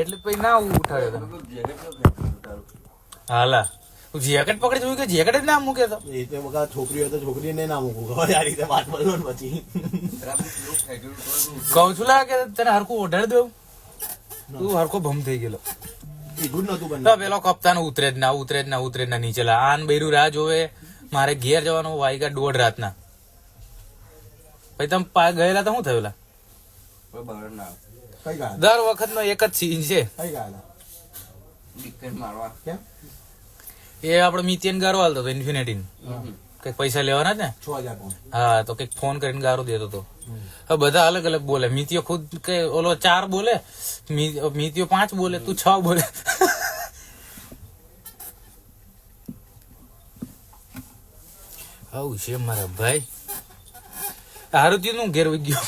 એટલે પછી ના હું ઉઠાડ્યો. હાલા. તું જેકેટ પકડી જોયું કે જેકેટ જ ના મૂકે તો? એ તો વખત છોકરી હોય તો છોકરીને ના મૂકું. ખબર આ રીતે વાત બોલો ને પછી. કહું છું લા કે તને હરખું ઓઢાડી દઉં? તું હરખો ભમ થઈ ગયેલો. પેલો કપ્તાન ઉતરે જ ના ઉતરે જ ના ઉતરે જ ના નીચે લા. આન બૈરું રાહ જોવે. મારે ઘેર જવાનું વાયગા દોઢ રાતના. પછી તમે ગયેલા તો શું થયું લા? કઈ ગયા દર વખત નો એક જ સીન છે. એ આપડે મિત્યન ગારવાલ હાલતો હતો ઇન્ફિનિટી કંઈક પૈસા લેવાના જ ને. હા તો કંઈક ફોન કરીને ગારો દેતો હતો હવે બધા અલગ અલગ બોલે. મિત્યો ખુદ કે ઓલો ચાર બોલે મિત્યો પાંચ બોલે તું છ બોલે. આવું છે મારા ભાઈ. હારું નું ઘેર વી ગયો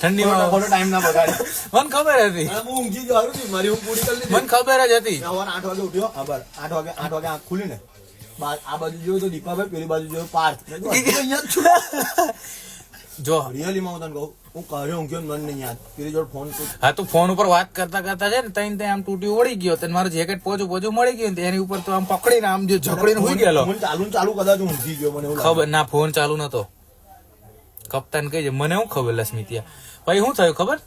ઠંડીમાં ખોટો ટાઈમ ના બગાડે. મને ખબર હતી. હું ઊંઘી ગયો થયું, મારી ઊંઘ પૂરી કરી લીધી. મને ખબર જ હતી. સવારે આઠ વાગે ઉઠ્યો. ખબર આઠ વાગે આઠ વાગે આંખ ખુલી ને. આ બાજુ જોયું તો દીપાભાઈ પેલી બાજુ જોયું પાર્થ. જો રિયલી માં હું તને કહું હું ઘરે ઊંઘ્યો મને નહીં યાદ. પેલી જોડે ફોન હા તો ફોન ઉપર વાત કરતા કરતા છે ને તઈ તઈ આમ તૂટી ઓળી ગયો તને મારું જેકેટ પોચું પોચું મળી ગયું ને એની ઉપર તો આમ પકડીને આમ જો ઝકડીને હોઈ ગયેલો. ફોન ચાલુ ચાલુ કદાચ હું ઊંઘી ગયો મને ખબર ના ફોન ચાલુ નતો. કપ્તાન કહી છે મને શું ખબર લસ્મિતિયા પછી શું થયું ખબર?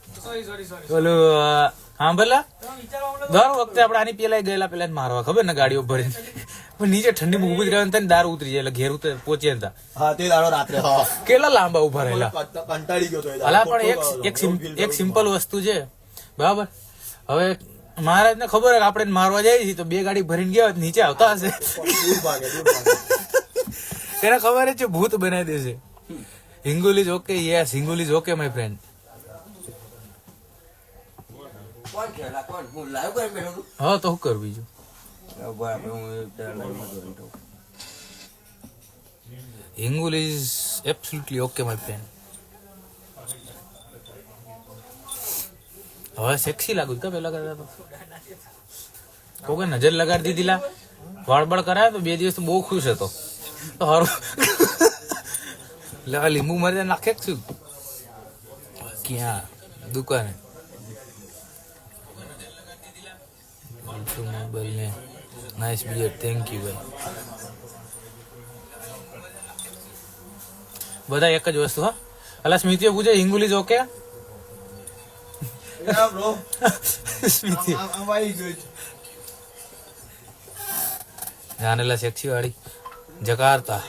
ઓલું હા ભલા દર વખતે આપણે આની પેલા ગયેલા પેલા મારવા ખબર ને ગાડીઓ ભરીને? પણ નીચે ઠંડી ઊભી થાય ને દાર ઉતરી જાય એટલે ઘેર ઉતરે પહોંચીએ હતા તા. હા તે દાડો રાત્રે કેટલા લાંબા ઊભા રહેલા? કંટા- કંટાળી ગયો. અલા પણ એક એક સિમ- એક સિમ્પલ વસ્તુ છે બરાબર? હવે મહારાજ ને ખબર આપણે મારવા જઈએ છીએ તો બે ગાડી ભરીને ગયા હોત, નીચે આવતા હશે. દૂર ભાગે દૂર ભાગે. એને ખબર છે ભૂત બનાવી દેશે. હિંગુલ જ okay yes Hingul is okay my friend કોણ છે કોણ? હું live કરીને બેઠો છું. હા તો શું કરું બીજું. Hingul is absolutely okay my friend હવે સેક્સી લાગુ તો પેલા કરતા તો. કોકે નજર લગાડી દીધી લા. વાળબળ કરાય તો બે દિવસ બહુ ખુશ હતો. તો હારું. લીંબુ મરી નાખે શું ક્યાં? દુકાને. મોબાઈલ ને નાઇસ બિયર થેન્ક યુ ભાઈ. બધા એક જ વસ્તુ હા? અલા સ્મિતિઓ પૂછે ઇંગ્લિશ ઓકે. સ્મિતિ. જાનેલા સેક્સી વાળી. જકારતા.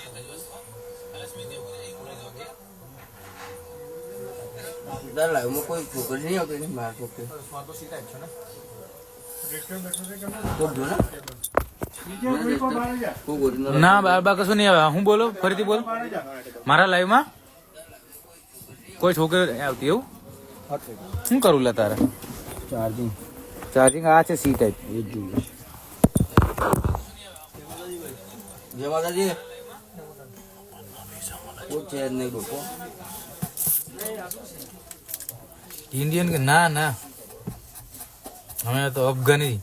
ડર લાગ્યો કોઈ છોકરી નહીં આવતી મારા ને. કોક original ના બાબા કશું નહીં આવે. હું બોલો? ફરીથી બોલો. મારા લાઈવમાં? કોઈ છોકરી આવતી એવું? શું કરું લે તારે? ચાર્જિંગ ચાર્જિંગ આ છે સી ટાઈપ એ જ જોઈએ. જય માતાજી. કોઈ છે જ નહીં લોકો. ઇન્ડિયન કે ના ના. અમે તો અફઘાની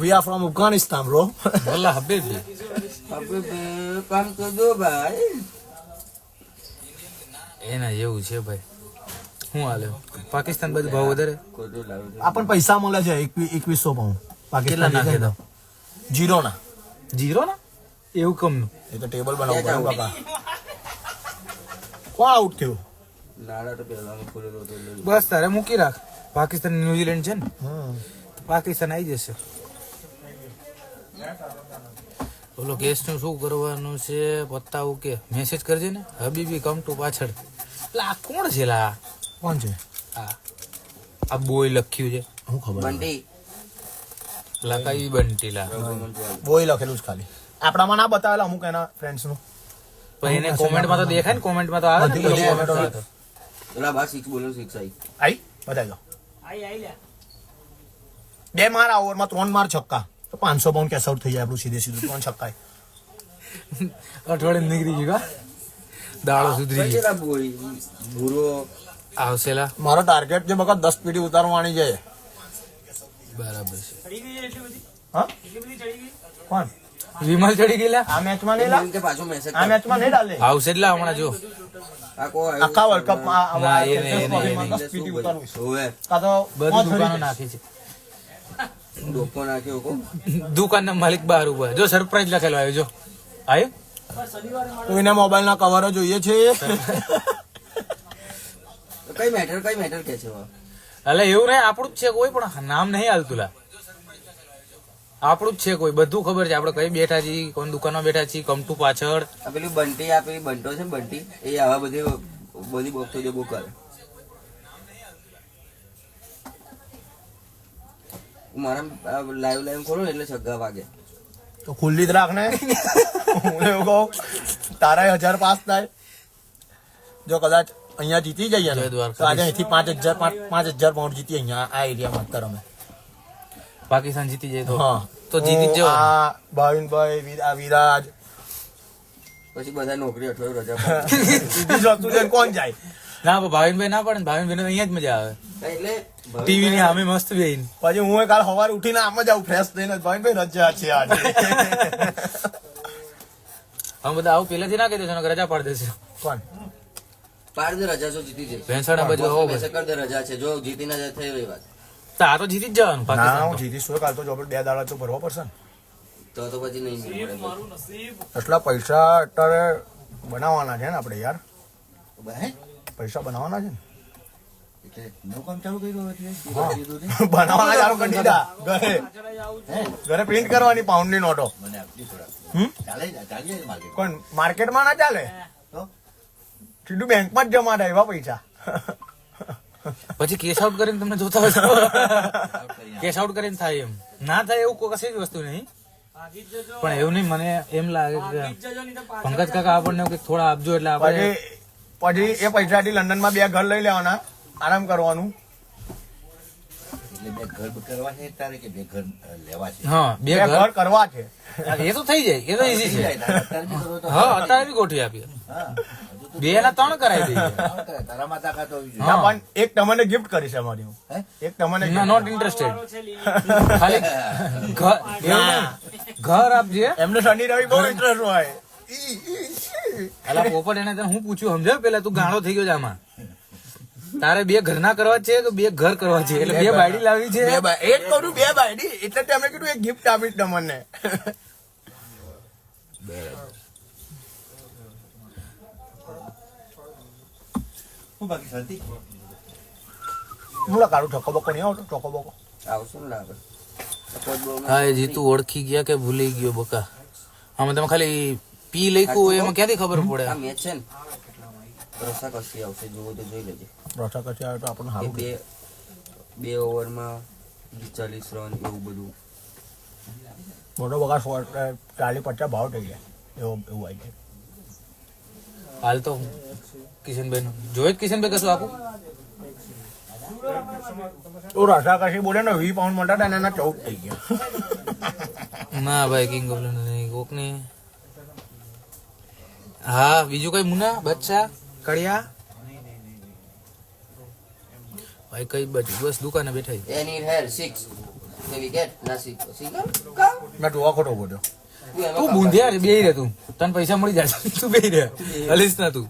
we are from Afghanistan. Bro વલ્લા હબીબી આપણે કામ તો દો ભાઈ એના જેવું છે ભાઈ. શું હાલે? પાકિસ્તાન બાજુ ભાવ વધારે? આપણ આપણને પૈસા મળે છે એકવી- એકવીસો પાઉન્ડ પાકિસ્તાન નાખે તો જીરો ના જીરો ના એવું કમ. એ તો ટેબલ બનાવવું પડે બાપા. કોણ આઉટ થયું? બસ તારે મૂકી રાખ. પાકિસ્તાન ન્યુઝીલેન્ડ છે ને? તો પાકિસ્તાન આવી જશે. બોલો ગેસનું શું કરવાનું છે? પતાવું કે મેસેજ કરજે ને. હબીબી કમ ટુ પાછળ. એટલે આ કોણ છે લા? કોણ છે? આ આ બોય લખ્યું છે. હું ખબર બંટી. લખાઈ કઈ બંટી લા? બોય લખેલું છે ખાલી. આપણામાં ના બતાવેલા અમુક એના ફ્રેન્ડ્સનું. પણ એને કોમેન્ટમાં તો દેખાય ને કોમેન્ટમાં તો આવે ને કોમેન્ટ પેલી comment comment આવે. તો. પેલા બા સિક્સ બોલ્યો સિક્સ આવી આઈ બતાવી દો. બે માર ઓવરમાં ત્રણ માર છક્કા તો પાંચસો પાઉન્ડ કેસ આઉટ થઈ જાય આપણું સીધે સીધું ત્રણ છક્કા અઠવાડિયે નીકળી ગયું કા દાડો સુધરી ગયો. કેટલા બોય ભૂરો આવશે લા મારો ટાર્ગેટ જે બકા દસ પેઢી ઉતારવાની છે. બરાબર છે. હા? કોણ? વિમલ ચડી ગયેલા? આ મેચમાં નહીં લા? કે પાછો મેસેજ આ મેચમાં નહીં ડાલે? આવશે એટલે હમણાં જો. આખા વર્લ્ડ કપમાં ના, આ એ નહીં, એ. દસ પીટી ઉતારવું છે. હોવે તો બધી પાંચ દુકાનો નાખી છે. ડોકો નાખ્યો કો. દુકાનના માલિક બહાર ઊભા જો સરપ્રાઈઝ લખેલો આવ્યો જો. આયો? તો એના મોબાઈલ ના કવરો જોઈએ છે. કઈ મેટર કઈ મેટર કે છે હવે? એટલે એવું નહીં આપણું જ છે કોઈ પણ નામ નહીં હાલતું લા. આપણું જ છે કોઈ બધું ખબર છે. આપણે કઈ બેઠા છીએ કોણ દુકાનમાં બેઠા છીએ કમટુ પાછળ. આ પેલી બંટી આ પેલી બંટો છે બંટી એ આવા બધી બધી બોક્સો જે બુક કરે. મારા લાઈવ લાઈવ ખોલો એટલે છગ્ગા વાગે. તો ખુલ્લી જ રાખ ને હું એવું કહું તારા હજાર પાસ થાય. જો કદાચ અહીંયા જીતી જઈએ. તો આજે અહીંથી પાંચ હજાર પાંચ પાંચ હજાર પાઉન્ડ જીતી અહીંયા આ એરિયામાં અત્યારે અમે. પાકિસ્તાન જીતી જાય તો તો જીતી જ આ ભાવિનભાઈ વિ- આ વિરાજ. પછી બધા નોકરી અઠવાડિયું રજા પાડે. સીધી જતું કોણ જાય? ના પણ ભાવિનભાઈ ના પડે ને ભાવિનભાઈ અહીંયા જ મજા આવે. એટલે ટીવી ની સામે મસ્ત બેહીને. પછી હું કાલ સવારે ઉઠીને આમ જ આવું ફ્રેશ થઈને ભાવિનભાઈ રજા છે આજે. હમ બધા આવું પહેલેથી ના કહી દેશો રજા પાડી દેશે. કોણ? પાડ દે રજા જો જીતી જાય. ભેંસવાડા બાજુ રજા છે. જો જીતી ના જાય થઈ વાત. આ તો જીતી જ જવાનું ના પાકિસ્તાન હું તો. જીતીશ તો કાલ તો જો આપણે બે દાડા તો ભરવા પડશે ને. તો તો પછી નહીં મળે. એટલા પૈસા અત્યારે બનાવવાના છે ને આપણે યાર. પૈસા બનાવવાના છે ને. બનાવવાના ચાલુ કરી દીધા. ઘરે. ઘરે પ્રિન્ટ કરવાની પાઉન્ડની નોટો હમ? કોણ? માર્કેટમાં ના ચાલે? સીધું બેંકમાં જ જમા થાય એવા પૈસા. પછી કેશ આઉટ કરીને તમને જોતા હોય કેશ આઉટ કરીને થાય એમ. ના થાય એવું કોઈ કશી જ વસ્તુ નહીં. પણ એવું નહીં મને એમ લાગે કે પંકજ કાકા આપણને કંઈક થોડા આપજો એટલે આપણે પછી એ પૈસાથી લંડનમાં બે ઘર લઈ લેવાના. આરામ કરવાનું. બે ઘર કરવા છે તારે કે બે ઘર અ, લેવા છે? હા બે બે ઘર. ઘર કરવા છે. એ તો થઈ જાય એ તો ઈઝી છે. હા અત્યારે બી ગોઠવી આપીએ. હા. બે ના ત્રણ કરાવી. દઈએ. હા. ના, પણ એક તમને ગિફ્ટ કરીશ અમારી હું. એક તમને નોટ ઇન્ટરેસ્ટેડ ખાલી ઘર આપજે એમને શનિ રવિ બહુ ઇન્ટરેસ્ટ હોય. અલા પોપટ એને તને હું પૂછ્યું સમજાવ પેલા તું ગાળો થઈ ગયો છે આમાં. તારે બે ઘરના કરવા છે કે બે ઘર કરવા છે? એટલે બે બાયડી લાવી છે? બે એક કરું બે બાયડી એટલે તમે કીધું એક ગિફ્ટ આપીશ તમને શું બાકી શાંતિ? હું લગાડું ઠોકો બકો નહીં આવતો ઠોકો બકો આવશે ને લાગે પોચ બહુ હા એ જીતું ઓળખી ગયા કે ભૂલી ગયો બકા આમાં તમે ખાલી પી લખ્યું હોય એમાં ક્યાંથી ખબર પડે આ મેચ છે ને રસા કસી આવશે જોવો તો જોઈ લેજે રસા કચી આવે તો આપણને એ સારું બે બે ઓવરમાં ચાલીસ રન એવું બધું મોટો બગા સો ચાલીસ પચાસ ભાવ થઈ ગયા એવો એવું આવી જાય હાલ તો કિશનભાઈ જોયે કિશનભાઈ કશું આપું? તો રસા બોલે ને વીસ પાઉન્ડ મળતા હતા એના ચૌદ થઈ ગયા. ના ભાઈ કિંગ ઓફ નહીં કોકની. હા બીજું કઈ મુના બચ્ચા કડિયા? ભાઈ કઈ બધી બસ દુકાને બેઠા. એની હેર સિક્સ વિકેટ ના સિક્સ સિંગલ કા મેં જોવા ખોટો બોલ્યો. તું તું બુંધિયા રે બેહી રે તું. તને પૈસા મળી જશે તું બેહી રે. હલીસ ના તું.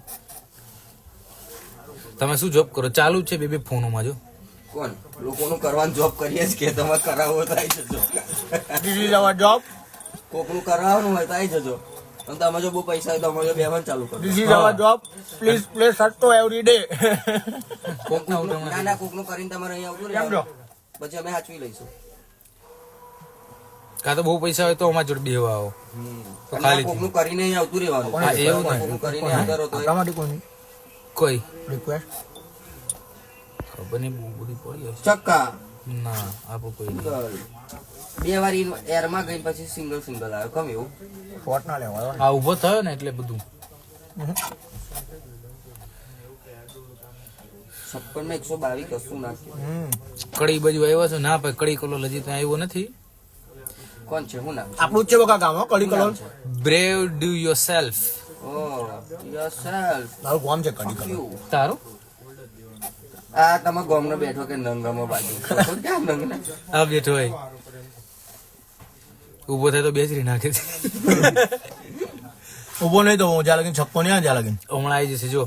તમે શું જોબ કરો? ચાલુ છે બે બે ફોનોમાં જો. કોણ? લોકોનું કરવાનું જોબ કરીએ જ કે તમે કરાવો તો આવી જજો. બીજી જવા જોબ કોકનું કરાવવાનું હોય તો આવી જજો. અને તમે જો બહુ પૈસા હોય તો અમે જો બેમાં ચાલુ કરો બીજી જવા જોબ પ્લીઝ પ્લે સટ્ટો એવરી ડે કોકનું ના ના ના કોકનું કરીને તમારે અહીં આવતું કેમ જો પછી અમે સાચવી લઈશું. કાં તો બહુ પૈસા હોય તો અમારા જોડે બેવા આવો. તો ખાલી કોકનું કરીને અહીં આવતું રહેવાનું. એવું નહીં. કોકનું કરીને અંદર માટે કોઈ રિક્વેસ્ટ ખબર નહીં બહુ બધી પડી હશે. ચક્કા. ના આપો કોઈ બે વાર એરમાં ગઈ પછી સિંગલ સિંગલ આવ્યો કમ એવું? શોટ ના લેવાય આ ઊભો થયો ને એટલે બધું. છપ્પનમાં એકસો બાવીસ કશું નાખ્યું. હમ. કડી બાજુ આવ્યો છે ના ભાઈ કડી કલોલ હજી ત્યાં આવ્યો નથી. કોણ છે હું નામ આપણું છે બકા ગામ Kadi Kalol brave do yourself O yourself મારું ગામ છે કડી કલોલ યુ તારું આ તમે ગોમનો બેઠો કે નંગમાં બાજુ ક્યાં નંગ આ બેઠો હોય ઊભો થાય તો બેસરી નાખે છે ઊભો નહીં તો હું જ્યાં લગીને છક્કો નહીં આવે જ્યાં લગીને હમણાં આવી જશે જો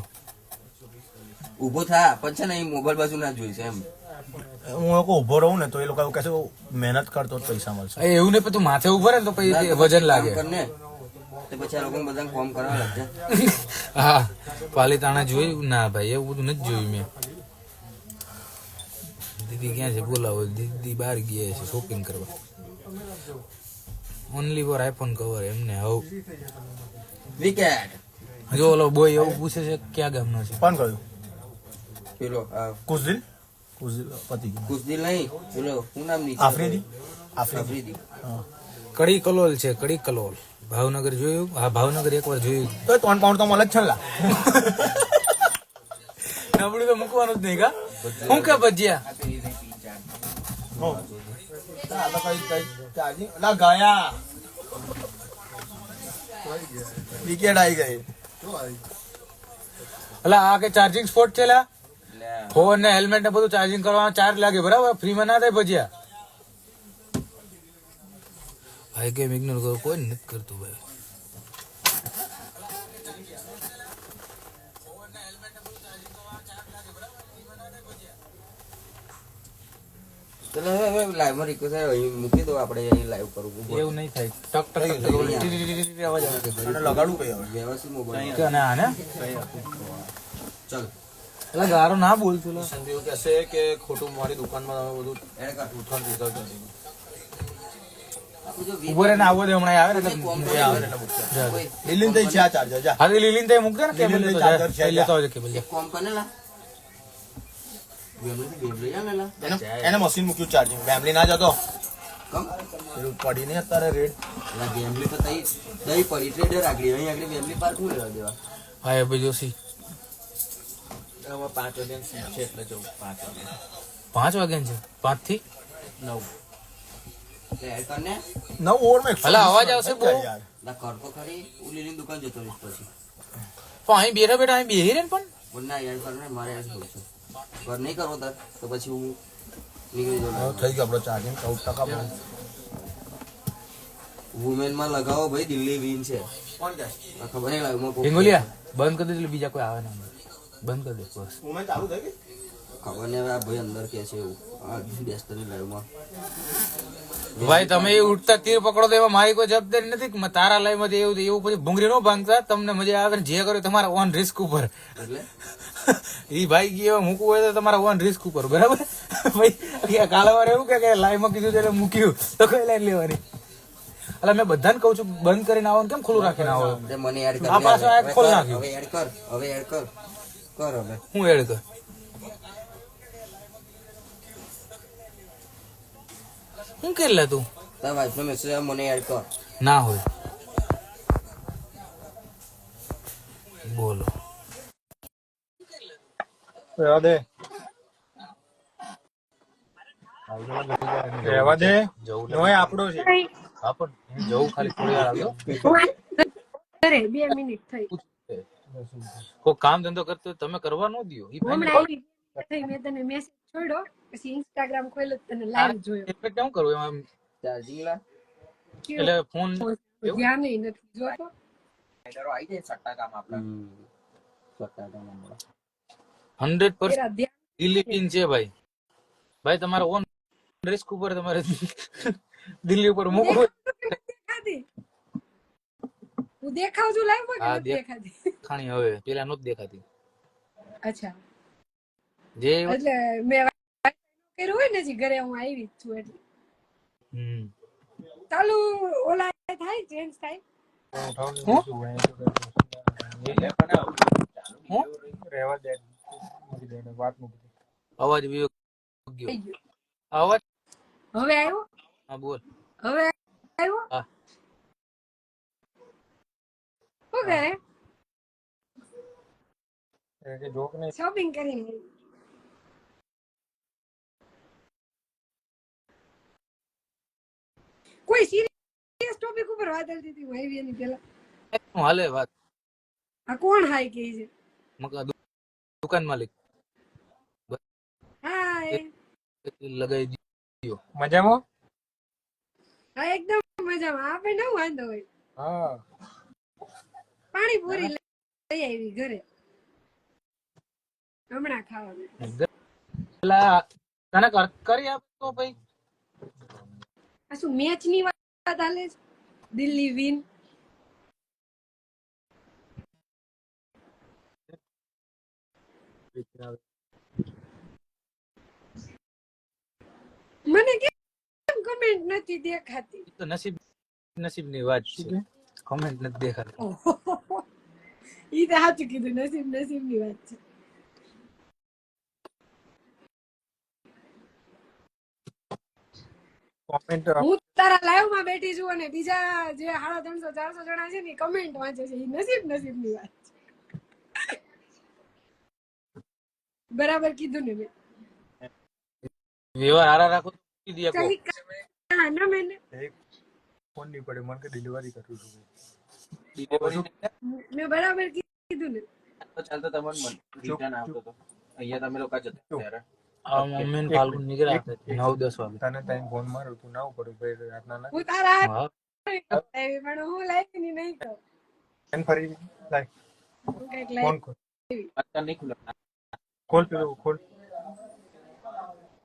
ઊભો થા પણ છે ને એ મોબાઈલ બાજુ ના જોઈશ એમ હું લોકો ઊભો રહું ને તો એ લોકો એવું કહેશે મહેનત કરતો જ પૈસા મળશે એ એવું નહીં પણ તું માથે ઊભો રહે ને તો પછી વજન લાગે કામ કરને તો પછી આ લોકો બધા ફોર્મ કરવા લાગશે હા પાલીતાણા જોયું? ના ભાઈ એવું બધું નથી જોયું મેં. દીદી ક્યાં છે? બોલાવો. દીદી બહાર ગયા છે શોપિંગ કરવા. ઓનલી ફોર આઈફોન કવર એમને હવ. વિકેટ જો ઓલો બોય એવું પૂછે છે કે ક્યાં ગામનો છે? કોણ કહ્યું? પેલો પતિ ગયું. કુશદિલ નહીં પેલો શું નામ નીચે આફ્રિદી? આફ્રિદી. આફ્રિદી. કડી કલોલ છે કડી કલોલ. ભાવનગર જોયું? હા ભાવનગર એકવાર જોયું. તો ત્રણ પાઉન્ડ તો મળે જ છે નબળું તો મૂકવાનું જ નહીં કા? હું કે ભજીયા? હો. આ તો કઈ- કઈ charging- લા ગયા. વિકેટ આવી ગઈ. એટલે આ કે ચાર્જિંગ સ્પોટ છે લા? ફોન ને હેલ્મેટ ને બધું ચાર્જિંગ કરવામાં ચાર્જ લાગે બરાબર? ફ્રી માં ના થાય ભજીયા? ભાઈ કેમ ઇગ્નોર કરો? કોઈ નથી કરતું ભાઈ. ચલો હવે હવે લાઈવમાં રિક્વેસ્ટ આવ્યો. મૂકી દો આપણે અહીં લાઈવ કરવું. એવું નહીં થાય. ટક ટક અવાજ આવે લગાડવું કઈ હવે વ્યવસ્થિત મોબાઈલ એટલે ગારો ના બોલતું લા. કહેશે કે ખોટું મારી દુકાનમાં તમે બધું ઉઠણ જો ઊભો રહીને આવો દે હમણાં આવે ને એટલે દિલ્હી થઈ છે આ ચાર્જર જા. હા તો થઈ તો ને કેબલ લીલીને લેતો જા. ચાર્જર છે, લેતો આવજો કેબલ જા. એક કોમ લા. એને મશીન મૂક્યું ચાર્જિંગ ફેમિલી ના જતો. કમ? પડી નહીં અત્યારે રેડ. લા તો તઈ દઈ પડી ટ્રેડર આગળ. અહીં આગળ બેમલી પાર્ક હું લેવા દેવા? ભાઈ ભાઈ જોશી પાંચ વાગ્યા છે એટલે જવું પાંચ વાગ્યા. પાંચ વાગ્યા છે? પાંચથી નવ. કરને નવ ઓવરમાં અલા, અવાજ આવશે બહુ. ના લા કર તો ખરી ઉલીની દુકાન જતો રહીશ પછી. પણ અહીં બેઠા બેઠા અહીં બેહી રહે પણ? પણ ના એડ કરને મારે એડ કરું છું. ઘર નહીં કરવો તાર તો પછી હું નીકળી જાઉં. થઈ ગયો આપણો ચાર્જિંગ ચૌદ ટકા પણ. વુમેનમાં લગાવો ભાઈ દિલ્હી વિન છે. કોણ કે આ ખબર નહીં લાગે હિંગોલિયા બંધ કરી દે બીજા કોઈ આવે ના બંધ કરી દે બસ. વુમેન ચાલુ થઈ ગઈ ખબર નહીં હવે આ ભાઈ અંદર કે છે એવું. આ ડેસ્ટની લાઈવમાં ભાઈ તમે ઉઠતા તીર પકડો તો એમાં મારી કોઈ જવાબદારી નથી કે તારા લાઈવમાંથી એવું એવું પછી ભૂંગળી ન ભાંગતા તમને મજા આવે જે કરો તમારા ઓન રિસ્ક ઉપર. એ ભાઈ ગયો મૂકવું હોય તો તમારા ઓન રિસ્ક ઉપર બરાબર? ભાઈ કાલે વાર એવું કે લાઈમાં કીધું એટલે મૂક્યું. તો કઈ લાઈન લેવાની. એટલે મેં બધાને કહું છું બંધ કરીને આવો ને કેમ ખુલ્લું રાખીને આવો? મને એડ કર આ પાછો એડ ખોલ નાખ્યું. હવે એડ કર. હવે એડ કર. કર હવે. હું એડ કર? હું લે તું? તારા વાઈફ નો મેસેજ મને એડ કર. ના હોય. બોલો. રહેવા દે રહેવા દે નોય આપણો છે. હા પણ જવું ખાલી થોડી વાર આવજો અરે બે મિનિટ થઈ. કોઈ કામ ધંધો કરતો તમે કરવા ન દિયો. ઈ મેં તને મેસેજ છોડ્યો. પછી ઇન્સ્ટાગ્રામ ખોલ્યો અને લાઈવ જોયો એટલે કેમ કરું એમાં ચાર્જિંગ લા એટલે ફોન ધ્યાન નથી જોતો આવી જાય સટ્ટા કામ આપણા સટ્ટા કામ આપણા હંડ્રેડ તેરા ધ્યાન છે ભાઈ ભાઈ તમારે ઓન રિસ્ક ઉપર તમારે દિલ્હી ઉપર મૂકવો હું દેખાવ છું લાઈવમાં દેખાતી ખાણી હવે પેલા નહોતી દેખાતી અચ્છા જે એટલે મેં કર્યું હોય ને હજી ઘરે હું આવી જ છું એટલે. ચાલુ ઓલા થાય ચેન્જ થાય. અવાજ અવાજ? હવે આવ્યો? હા બોલ. હવે આવ્યો? હા. શું કરે? શોપિંગ કરીને કોઈ સિરિયસ ટોપિક ઉપર વાત કરતી હતી હું આવી એની હાલે વાત? આ કોણ હાય કે છે? મકા દુકાન માલિક. હાય લગાઈ દીયો. મજામાં? હા એકદમ મજામાં. આપણે ન વાંધો હોય. હા. પાણીપુરી લઈ આવી ઘરે. હમણાં ખાવાનું. પેલા તને કરી આપતો ભાઈ. આ શું મેચની વાત હાલે છે? દિલ્હી વિન મને કેમ કમેન્ટ નથી દેખાતી? તો નસીબ નસીબની વાત છે. કમેન્ટ નથી દેખાતી. ઈ તો સાચું કીધું નસીબ નસીબની વાત છે. કોમેન્ટ હું તારા લાઈવમાં બેઠી છું અને બીજા જે સાડા ત્રણસો ચારસો જણા છે ને કમેન્ટ વાંચે છે. નસીબ નસીબની વાત છે. બરાબર કીધું ને મેં. વ્યવહાર હારા રાખો તો મૂકી દે ચાલી ના મેં ફોન નહીં પડે મને કે ડિલિવરી કરું છું. મેં બરાબર કીધું ને. તો ચાલતો તમને રિટર્ન આવતો તો. અહીંયા તમે લોકો જતા ત્યારે મમ્મી ને ફાલ્ગુન નીકળ્યા હતા નવ દસ વાગે તને ટાઈમ ફોન મારું તું ના પડું ભાઈ રાતના ના હું તારા હા હારે પણ હું લાઈવની નહીં કહું એન ફરી લાય હું કંઈક ફોન લાઈવ ખોલ અત્યારે નહીં ખુલે ખોલ પેલું ખોલ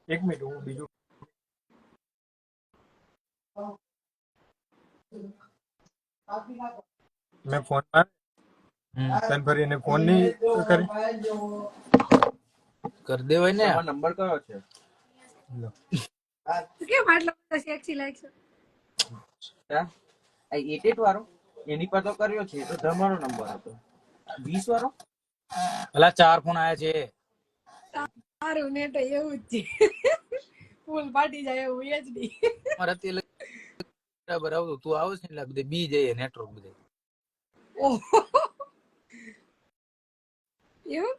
એક મિનિટ હું બીજું મેં ફોન માર હમ. તને ફરી એને ફોન નહીં કરી કરી દેવાય ને. આ નંબર કયો છે? લો. કેમ આટલા બધા સેક્સી લાગશે એટ એટ વાળો? એની પર તો કર્યો છે તો તમારો નંબર હતો. 20 વાળો? પેલા ચાર ફોન આયા છે. સારું ને તો એવું જ છે. ફૂલ ફાટી જાય એવું એચડી મારે અત્યારે બરાબર આવતું તું આવે ને એટલે બી જઈએ નેટવર્ક બધે. એવું?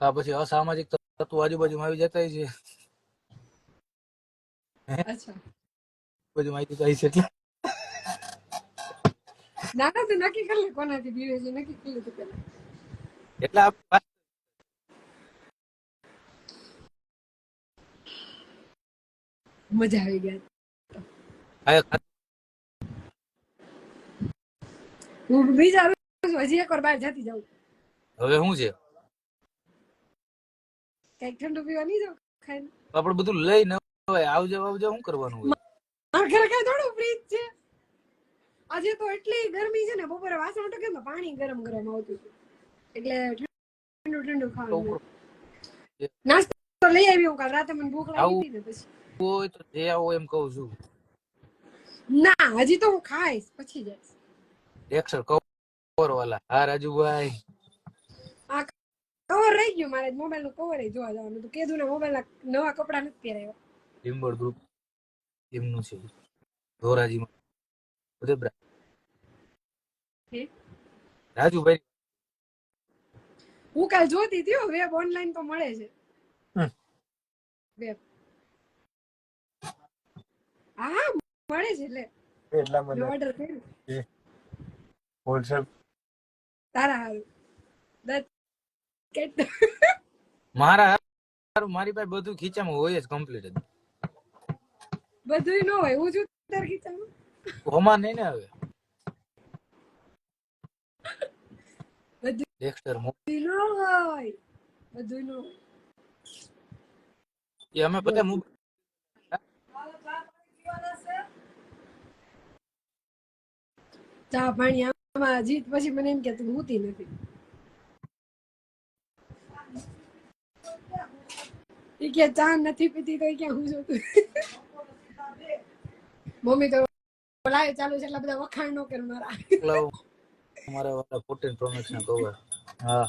આ પછી અસામાજિક તત્વો આજુબાજુમાં આવી જતા છે. બધું માહિતી કહી છે એટલે. ના ના તો નક્કી કરી લે કોનાથી બીવે છે નક્કી કરી લીધું પેલા. એટલે આ મજા આવી ગયા. હું બીજા હજી એક વાર બહાર જતી જાઉં. હવે શું છે? કંઈક ઠંડુ પીવા નહીં ખાઈને. આપડે બધું લઈ ન હોય આવજો આવજો શું કરવાનું હોય? મારા ઘરે થોડું ફ્રીજ છે. આજે તો એટલી ગરમી છે ને બપોરે વાસણ ને પાણી ગરમ ગરમ આવતું એટલે ઠંડુ ઠંડુ ખાવાનું. નાસ્તો લઈ આવી હું કાલ રાતે મને ભૂખ લાગી હતી ને પછી. હોય તો જે આવો એમ કહું છું. ના હજી તો હું ખાઈશ પછી જઈશ. એક્સર કવર વાલા. હા રાજુભાઈ. કવર રહી ગયું મારે મોબાઈલનું કવર જોવા જવાનું હતું. કીધું ને મોબાઈલ ના નવા કપડા નથી પહેરાવ્યા ડિમ્બર ગ્રુપ એમનું છે. ધોરાજીમાં. બધે બ્રા- હે? રાજુભાઈ. હું કાલ જોતી હતી વેબ ઓનલાઈન તો મળે છે. હમ. વેબ હા હા, મળે છે એટલે. એટલા મને ઓર્ડર કર્યો. હોલસેલ તારા હારું. કેટ મારા મારી પાસે બધું ખીચામાં હોય જ કમ્પ્લીટ બધું ન હોય હું છું તાર ખીચામાં? હોમાં નહીં ને હવે. બધું ડેક્સ્ટર મો- ન હોય બધું ન હોય. એ અમે બધા મોબાઈલ ચા પાણી આમાં જીત પછી મને એમ કે તું હુતી નથી. ઈ કે ચા નથી પીતી તો ઈ કે હું જોતું મમ્મી તો લાવે ચાલુ છે એટલા બધા વખાણ નો કર મારા. મારે વાળા ફોર્ટીન પ્રોમેક્સ ના કવર હા.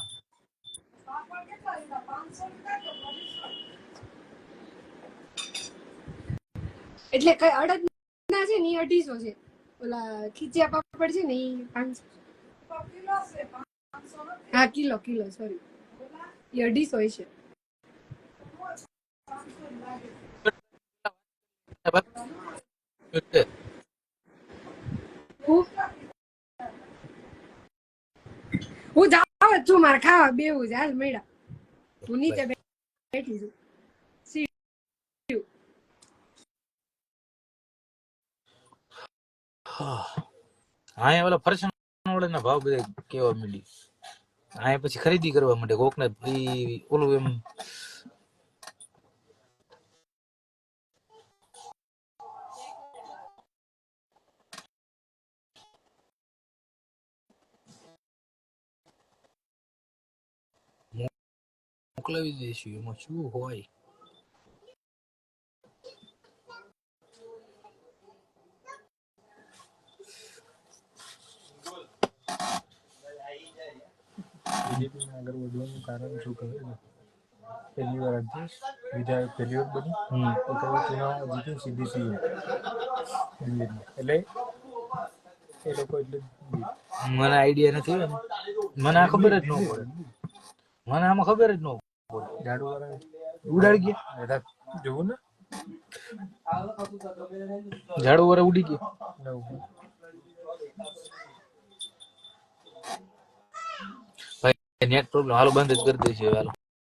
એટલે કઈ અડદ ના છે ને અઢીસો છે. ઓલા ખીચિયા પાપડ છે ને એ પાંચસો. હા કિલો કિલો સોરી એ અઢીસો છે. હું? હું જાવ છું મારે ખાવા બેવું હાલ મેળા હું નીચે બેઠી છું. અહીંયા ઓલા ફરસાણ વાળાના ભાવ બધા કેવા મળી અહીંયા પછી ખરીદી કરવા માટે કોકને ઓલું એમ મોકલાવી દઈશું એમાં શું હોય? બીજેપીને આગળ વધવાનું કારણ શું ને પહેલી વાર અધ્યક્ષ વિધાયક પહેલી વાર બની? તો કઈ ચુનાવ જીતી સીધી સીએમ એટલે એ લોકો એટલે મને આઈડિયા નથી મને આ ખબર જ ન પડે. મને આમાં ખબર જ ન ઝાડુ ઉડાડી ગયા? જોવું ને. ઝાડુ વાળા ઉડી ગયા? ભાઈ નેટ પ્રોબ્લેમ હાલો બંધ જ કરી દઈશું હાલો.